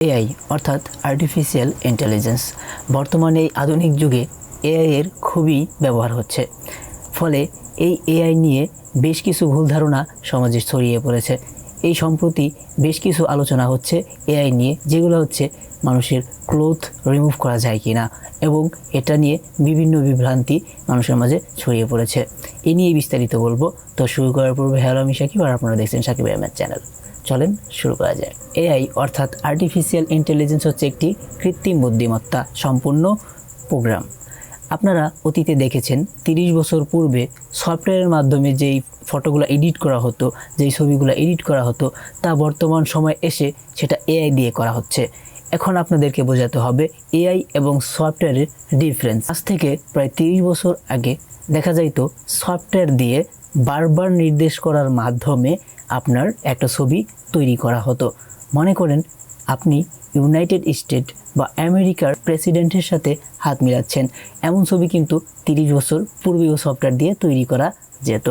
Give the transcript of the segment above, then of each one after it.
AI, অর্থাৎ artificial intelligence বর্তমানে এই আধুনিক যুগে এআই এর খুবই ব্যবহার হচ্ছে। ফলে এই এআই নিয়ে বেশ কিছু ভুল ধারণা সমাজে ছড়িয়ে পড়েছে। এই সম্প্রতি বেশ কিছু আলোচনা হচ্ছে এআই নিয়ে, যেগুলো হচ্ছে মানুষের ক্লোথ রিমুভ করা যায় কি না এবং এটা নিয়ে বিভিন্ন বিভ্রান্তি মানুষের মাঝে ছড়িয়ে পড়েছে। এ নিয়ে বিস্তারিত বলব। তো শুরু করার পূর্বে হ্যালো, আমি সাকিব আর আপনারা দেখছেন সাকিব আহমেদ চ্যানেল। চলেন শুরু করা যায় এআই অর্থাৎ আর্টিফিশিয়াল ইন্টেলিজেন্স হচ্ছে একটি কৃত্রিম বুদ্ধিমত্তা সম্পূর্ণ প্রোগ্রাম আপনারা অতীতে দেখেছেন, তিরিশ বছর পূর্বে সফটওয়্যারের মাধ্যমে যেই ফটোগুলো এডিট করা হতো, যেই ছবিগুলো এডিট করা হতো, তা বর্তমান সময় এসে সেটা এআই দিয়ে করা হচ্ছে। এখন আপনাদেরকে বোঝাতে হবে এআই এবং সফটওয়্যারের ডিফারেন্স আজ থেকে প্রায় তিরিশ বছর আগে দেখা যাইতো সফটওয়্যার দিয়ে বারবার নির্দেশ করার মাধ্যমে আপনার একটা ছবি তৈরি করা হতো। মনে করেন আপনি ইউনাইটেড স্টেট বা আমেরিকার প্রেসিডেন্টের সাথে হাত মিলাচ্ছেন। এমন ছবি কিন্তু তিরিশ বছর পূর্বেও সফটওয়্যার দিয়ে তৈরি করা যেত।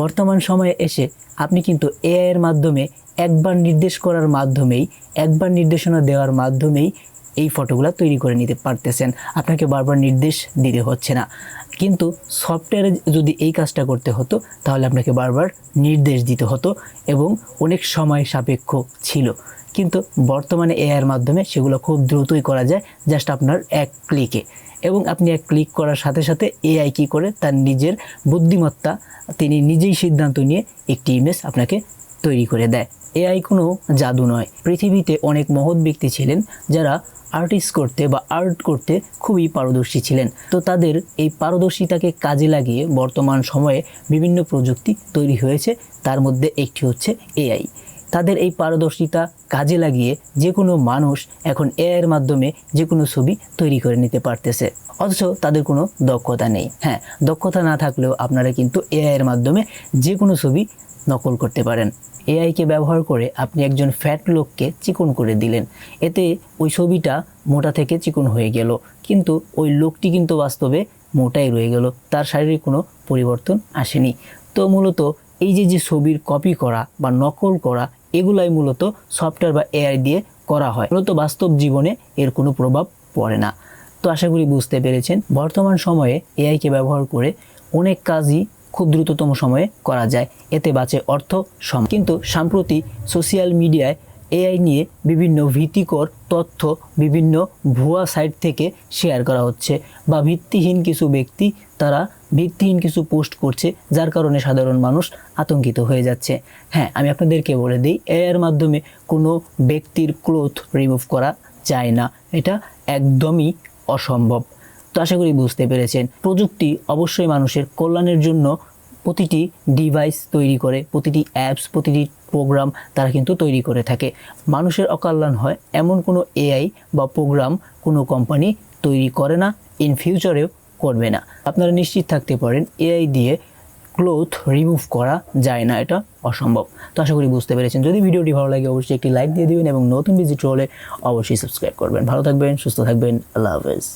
বর্তমান সময়ে এসে আপনি কিন্তু এআইয়ের মাধ্যমে একবার নির্দেশ করার মাধ্যমেই, একবার নির্দেশনা দেওয়ার মাধ্যমেই এই ফটোগুলো তৈরি করে নিতে পারতেছেন। আপনাকে বারবার নির্দেশ দিতে হচ্ছে না। কিন্তু সফটওয়্যারে যদি এই কাজটা করতে হতো, তাহলে আপনাকে বারবার নির্দেশ দিতে হতো এবং অনেক সময় সাপেক্ষ ছিল। কিন্তু বর্তমানে এআইয়ের মাধ্যমে সেগুলো খুব দ্রুতই করা যায়, জাস্ট আপনার এক ক্লিকে। এবং আপনি এক ক্লিক করার সাথে সাথে এআই কী করে? তার নিজের বুদ্ধিমত্তা, তিনি নিজেই সিদ্ধান্ত নিয়ে একটি ইমেজ আপনাকে তৈরি করে দেয়। এআই কোনো জাদু নয়। পৃথিবীতে অনেক মহৎ ব্যক্তি ছিলেন যারা আর্টিস্ট করতে বা আর্ট করতে খুবই পারদর্শী ছিলেন। তো তাদের এই পারদর্শিতাকে কাজে লাগিয়ে বর্তমান সময়ে বিভিন্ন প্রযুক্তি তৈরি হয়েছে। তার মধ্যে একটি হচ্ছে এআই। তাদের এই পারদর্শিতা কাজে লাগিয়ে যে কোনো মানুষ এখন এআইয়ের মাধ্যমে যে কোনো ছবি তৈরি করে নিতে পারতেছে। অথচ তাদের কোনো দক্ষতা নেই। হ্যাঁ দক্ষতা না থাকলেও আপনারা কিন্তু এআইয়ের মাধ্যমে যে কোনো ছবি নকল করতে পারেন। এআইকে ব্যবহার করে আপনি একজন ফ্যাট লোককে চিকন করে দিলেন। এতে ওই ছবিটা মোটা থেকে চিকন হয়ে গেল। কিন্তু ওই লোকটি কিন্তু বাস্তবে মোটাই রয়ে গেল। তার শারীরিক কোনো পরিবর্তন আসেনি। তো মূলত এই যে যে ছবির কপি করা বা নকল করা এগুলাই মূলত সফটওয়্যার বা এআই দিয়ে করা হয়। মূলত বাস্তব জীবনে এর কোনো প্রভাব পড়ে না। তো আশা করি বুঝতে পেরেছেন, বর্তমান সময়ে এআইকে ব্যবহার করে অনেক কাজই খুব দ্রুততম সময়ে করা যায়। এতে বাঁচে অর্থ সম কিন্তু সাম্প্রতি সোশ্যাল মিডিয়ায় এআই নিয়ে বিভিন্ন ভীতিকর তথ্য বিভিন্ন ভুয়া সাইট থেকে শেয়ার করা হচ্ছে বা ভিত্তিহীন কিছু ব্যক্তি তারা ভিত্তিহীন কিছু পোস্ট করছে, যার কারণে সাধারণ মানুষ আতঙ্কিত হয়ে যাচ্ছে। হ্যাঁ আমি আপনাদেরকে বলে দিই এআইয়ের মাধ্যমে কোনো ব্যক্তির ক্লোথ রিমুভ করা যায় না। এটা একদমই অসম্ভব। তো আশা করি বুঝতে পেরেছেন। প্রযুক্তি অবশ্যই মানুষের কল্যাণের জন্য প্রতিটি ডিভাইস তৈরি করে, প্রতিটি অ্যাপস প্রতিটি প্রোগ্রাম তারা কিন্তু তৈরি করে থাকে। মানুষের অকল্যাণ হয়, এমন কোনো এআই বা প্রোগ্রাম কোনো কোম্পানি তৈরি করে না ইন ফিউচারেও করবে না। আপনারা নিশ্চিত থাকতে পারেন এআই দিয়ে ক্লোথ রিমুভ করা যায় না, এটা অসম্ভব। তো আশা করি বুঝতে পেরেছেন। যদি ভিডিওটি ভালো লাগে, অবশ্যই একটি লাইক দিয়ে দিবেন এবং নতুন ভিজিট হলে অবশ্যই সাবস্ক্রাইব করবেন। ভালো থাকবেন, সুস্থ থাকবেন, আল্লাহ হাফেজ।